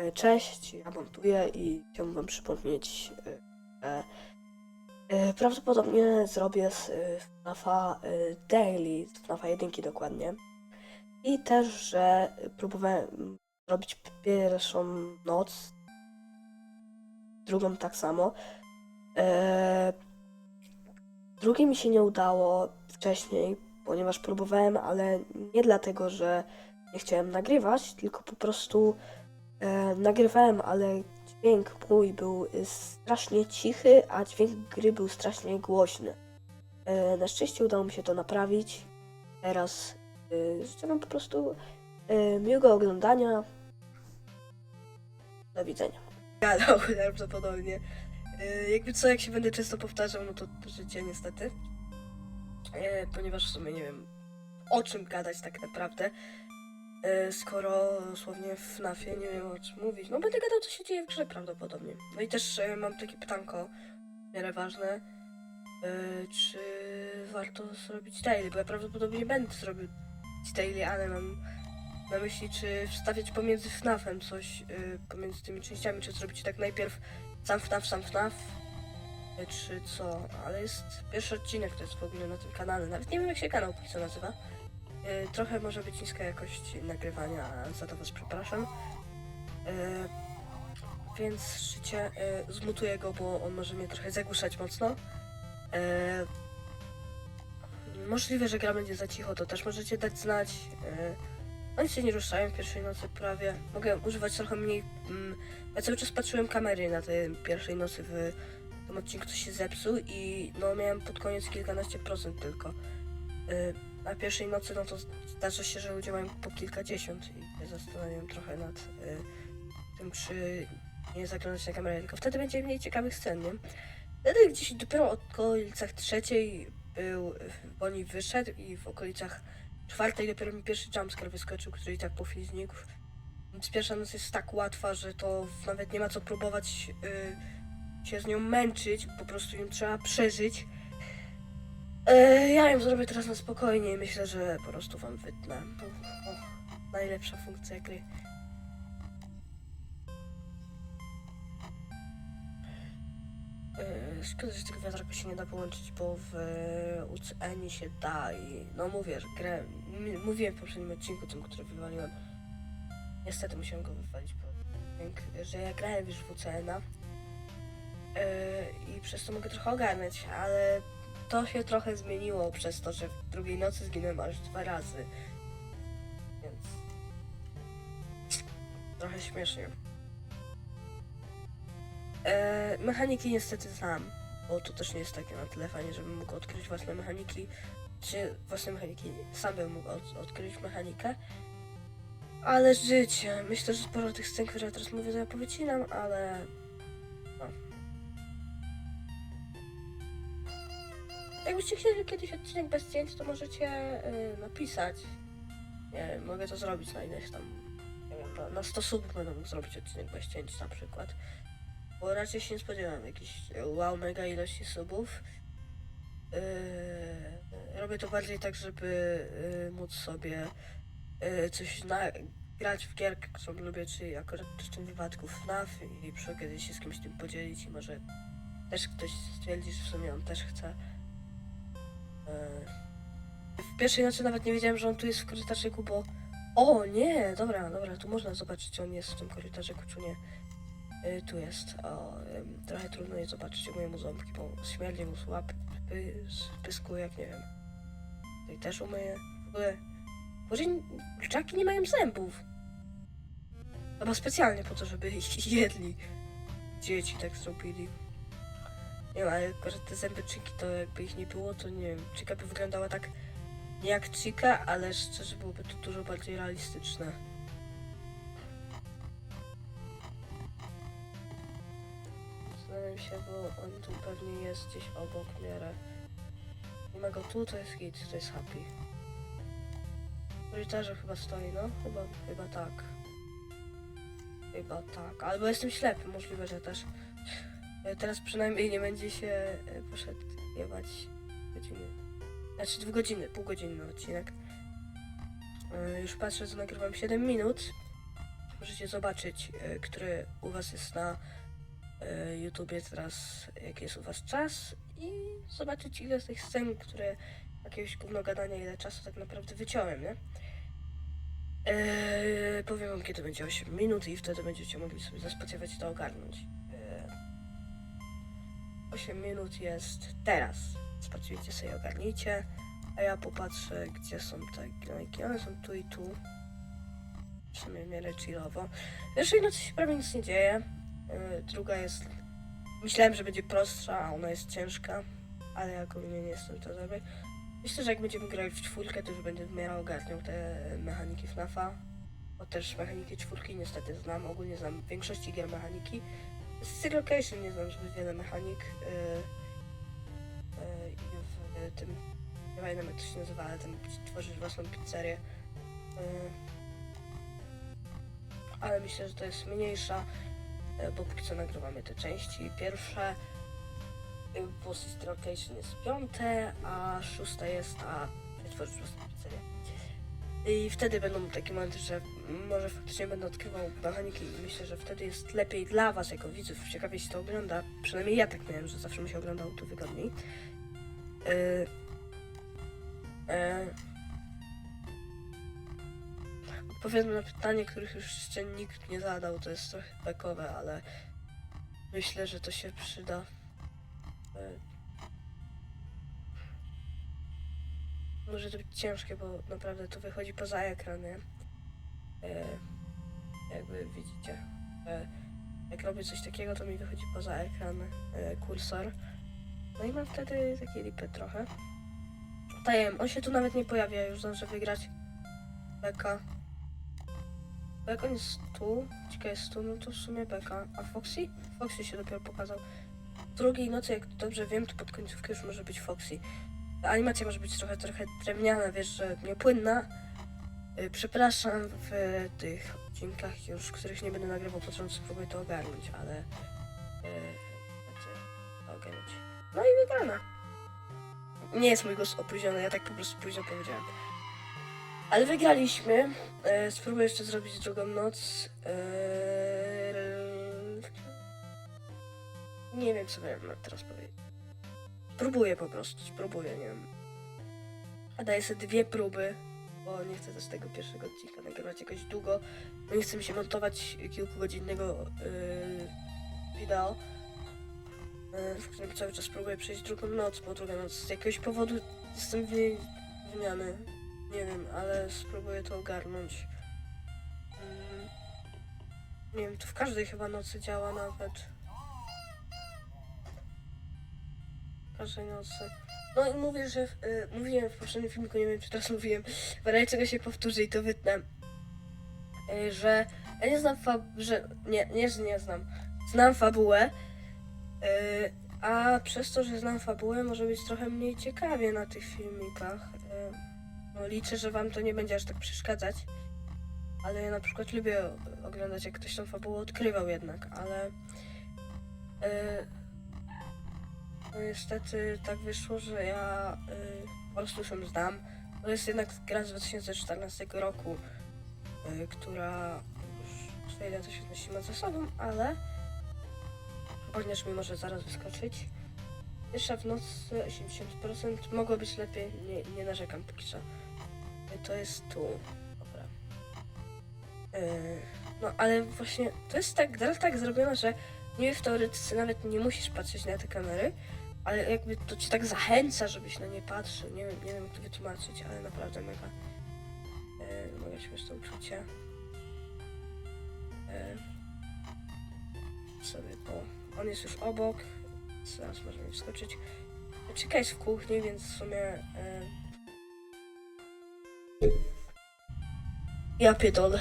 E, Cześć, ja montuję i chciałbym wam przypomnieć, e, że e, prawdopodobnie zrobię z FNAFa Daily, z FNAFa 1 dokładnie. I też, że próbowałem zrobić pierwszą noc, drugą tak samo. Drugie mi się nie udało wcześniej, ponieważ próbowałem, ale nie dlatego, że nie chciałem nagrywać, tylko po prostu e, nagrywałem, ale dźwięk mój był e, strasznie cichy, a dźwięk gry był strasznie głośny. E, na szczęście udało mi się to naprawić. Teraz e, życzę wam po prostu e, miłego oglądania. Do widzenia. Gadał prawdopodobnie. E, jakby co, jak się będę często powtarzał, no to życie niestety. E, ponieważ w sumie nie wiem o czym gadać tak naprawdę. E, skoro dosłownie w FNAFie nie wiem o czym mówić. No będę gadał co się dzieje w grze prawdopodobnie. No i też e, mam takie pytanko, w miarę ważne. E, czy warto zrobić daily? Bo ja prawdopodobnie będę zrobił daily, ale mam na myśli, czy wstawiać pomiędzy FNAFem coś, pomiędzy tymi częściami, czy zrobić tak najpierw sam FNAF, sam FNAF, czy co, ale jest pierwszy odcinek, to jest w ogóle na tym kanale, nawet nie wiem jak się kanał co nazywa. E, Trochę może być niska jakość nagrywania, za to was przepraszam. E, Więc życie, e, zmutuję go, bo on może mnie trochę zagłuszać mocno. Możliwe, że gra będzie za cicho, to też możecie dać znać. Oni się nie ruszają w pierwszej nocy prawie. Mogę używać trochę mniej. Mm, ja cały czas patrzyłem kamery na tej pierwszej nocy w tym odcinku, co się zepsuł i no miałem pod koniec kilkanaście procent tylko. Na pierwszej nocy no to zdarza się, że ludzie mają po kilkadziesiąt i zastanawiam trochę nad y, tym, czy nie zaglądać na kamerę, tylko wtedy będzie mniej ciekawych scen, nie? Wtedy gdzieś dopiero w okolicach trzeciej był, Bonnie wyszedł i w okolicach czwartej dopiero mi pierwszy jumpscare wyskoczył, który i tak po chwili znikł. Więc pierwsza noc jest tak łatwa, że to nawet nie ma co próbować y, się z nią męczyć, po prostu ją trzeba przeżyć. E, ja ją zrobię teraz na spokojnie i myślę, że po prostu wam wytnę. Najlepsza funkcja gry. E, Szkoda, że tego wiatraka się nie da połączyć, bo w UCN się da i no mówię, że grę, mówiłem w poprzednim odcinku, tym, który wywaliłem. Niestety musiałem go wywalić, bo że ja grałem już w UCN-a e, i przez to mogę trochę ogarnąć, ale to się trochę zmieniło przez to, że w drugiej nocy zginąłem aż dwa razy. Więc trochę śmiesznie. E, mechaniki niestety znam, bo to też nie jest takie na tyle fajnie, żebym mógł odkryć własne mechaniki, czy własne mechaniki, sam bym mógł od, odkryć mechanikę. Ale życie, myślę, że sporo tych scen, które teraz mówię, to ja powycinam, ale no. Jakbyście chcieli kiedyś odcinek bez cięć, to możecie y, napisać. Wiem, mogę to zrobić na ileś tam, nie wiem, na, na 100 subów będę mógł zrobić odcinek bez cięć na przykład. Bo raczej się nie spodziewam jakiejś e, wow mega ilości subów. Yy, robię to bardziej tak, żeby yy, móc sobie yy, coś na, grać w gierkę, którą lubię, czyli akurat w tym wypadku FNAF i przy okazji się z kimś tym podzielić i może też ktoś stwierdzi, że w sumie on też chce. Yy. W pierwszej nocy nawet nie wiedziałem, że on tu jest w korytarzyku, bo o nie, dobra, dobra, tu można zobaczyć, czy on jest w tym korytarzyku, czy nie. Y, tu jest. O, trochę trudno jest zobaczyć mojemu ząbki, bo śmierdzi mu z pysku, jak nie wiem. Tutaj też umyję. W ogóle, może kurczaki nie mają zębów. Chyba specjalnie po to, żeby jedli. Dzieci tak zrobili. Nie wiem, ale akurat te zęby Chiki, to jakby ich nie było, to nie wiem. Chica by wyglądała tak nie jak Chica, ale szczerze byłoby to dużo bardziej realistyczne. Zastanawiam się, bo on tu pewnie jest gdzieś obok w miarę. Nie ma go tu, to jest hit, to jest happy. W chyba stoi, no? Chyba, chyba tak. Chyba tak. Albo jestem ślepy, możliwe, że też. E, Teraz przynajmniej nie będzie się e, poszedł jebać godziny. Znaczy dwie godziny, pół godziny odcinek. E, Już patrzę, że nagrywam 7 minut. możecie zobaczyć, który u was jest na YouTubie teraz, jaki jest u was czas i zobaczyć ile z tych scen, które jakiegoś gówno gadania, ile czasu tak naprawdę wyciąłem, nie? Eee, powiem wam, kiedy będzie 8 minut i wtedy będziecie mogli sobie zaspacjować to ogarnąć. Eee, 8 minut jest teraz. Spacjujcie sobie, ogarnijcie. A ja popatrzę, gdzie są te gnojki. One są tu i tu. W sumie miarę chillowo. Pierwszej nocy się prawie nic nie dzieje. Eee, druga jest... Myślałem, że będzie prostsza, a ona jest ciężka. Ale ja ogólnie nie jestem to dobry. Myślę, że jak będziemy grać w czwórkę, to już będę w miarę ogarniał te mechaniki FNAFa. Bo też mechaniki czwórki niestety znam. Ogólnie znam większości gier mechaniki. Z City Location nie znam zbyt wiele mechanik. Yy, yy, I w tym, nie pamiętam jak to się nazywa, ale tam tworzysz własną pizzerię. Yy, ale myślę, że to jest mniejsza, bo póki co nagrywamy te części. Pierwsze y, bo City Location jest piąte, a szóste jest, a tworzysz własną. I wtedy będą takie momenty, że może faktycznie będę odkrywał mechaniki i myślę, że wtedy jest lepiej dla was jako widzów. Ciekawie się to ogląda. Przynajmniej ja tak miałem, że zawsze mi się oglądało to wygodniej. Yy, yy. Odpowiadam na pytanie, których już jeszcze nikt nie zadał. To jest trochę bekowe, ale myślę, że to się przyda. Yy. Może to być ciężkie, bo naprawdę to wychodzi poza ekran, nie? E, jakby widzicie. E, jak robię coś takiego, to mi wychodzi poza ekran e, kursor. No i mam wtedy takie lipy trochę. Tajem, on się tu nawet nie pojawia, już zdążę wygrać. Beka. On jest tu, Cika jest tu, no to w sumie Beka. A Foxy? Foxy się dopiero pokazał. W drugiej nocy, jak dobrze wiem, to pod końcówkę już może być Foxy. Animacja może być trochę, trochę drewniana, wiesz, że niepłynna. Y, Przepraszam w tych odcinkach już, których nie będę nagrywał, po prostu spróbuję to ogarnąć, ale to ogarnąć. No i wygrana. Nie jest mój głos opóźniony, ja tak po prostu późno powiedziałem. Ale wygraliśmy. E, spróbuję jeszcze zrobić drugą noc. Nie wiem, co miałem teraz powiedzieć. Spróbuję po prostu, spróbuję, nie wiem. A daję sobie dwie próby, bo nie chcę też tego pierwszego odcinka nagrywać jakoś długo. No nie chcę mi się montować kilkugodzinnego yy, wideo, yy, w którym cały czas próbuję przejść drugą noc, bo druga noc z jakiegoś powodu jestem w niej wymiany. Nie wiem, ale spróbuję to ogarnąć. Mm, nie wiem, to w każdej chyba nocy działa nawet. Każdej nocy. No i mówię, że w, y, mówiłem w poprzednim filmiku, nie wiem czy teraz mówiłem, razie czego się powtórzy i to wytnę, y, że ja nie znam fab... że nie, nie, że nie znam, znam fabułę, y, a przez to, że znam fabułę może być trochę mniej ciekawie na tych filmikach. Y, no liczę, że wam to nie będzie aż tak przeszkadzać, ale ja na przykład lubię oglądać jak ktoś tą fabułę odkrywał jednak, ale y, no niestety tak wyszło, że ja y, po prostu ją znam. To jest jednak gra z 2014 roku, y, która już swoje lata świetności ma za sobą, ale ponieważ mi może zaraz wyskoczyć. Jeszcze w nocy 80% mogło być lepiej, nie, nie narzekam póki co. Y, To jest tu. Dobra. Y, no ale właśnie to jest tak, gra tak zrobiona, że nie w teoretyce nawet nie musisz patrzeć na te kamery, ale jakby to cię tak zachęca, żebyś na nie patrzył. Nie wiem, nie wiem jak to wytłumaczyć, ale naprawdę mega, e, mega śmieszne uczucie. E, sobie, bo on jest już obok, zaraz możemy wskoczyć. Czeka jest w kuchni, więc w sumie... E, ja pierdolę.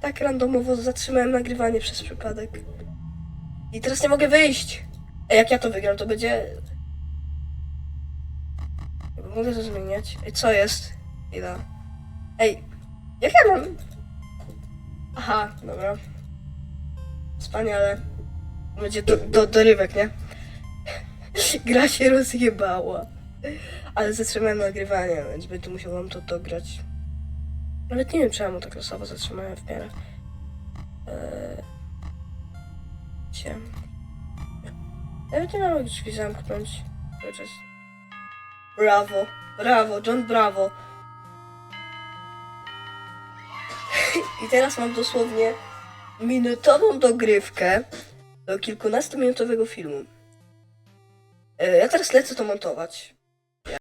Tak randomowo zatrzymałem nagrywanie przez przypadek. I teraz nie mogę wyjść. A jak ja to wygram, to będzie... Mogę to zmieniać. Ej, co jest? Ida. Ej, jak ja mam... Aha, dobra. Wspaniale. Będzie do, do, dorywek, nie? Gra się rozjebała. Ale zatrzymałem nagrywanie, więc będę musiał wam to dograć. Nawet nie wiem, czemu tak losowo zatrzymałem w miarę. Eee... Cie. Nawet nie mam drzwi zamknąć. Cały czas. Brawo, brawo, John Bravo. I teraz mam dosłownie minutową dogrywkę do kilkunastominutowego filmu. E, Ja teraz lecę to montować.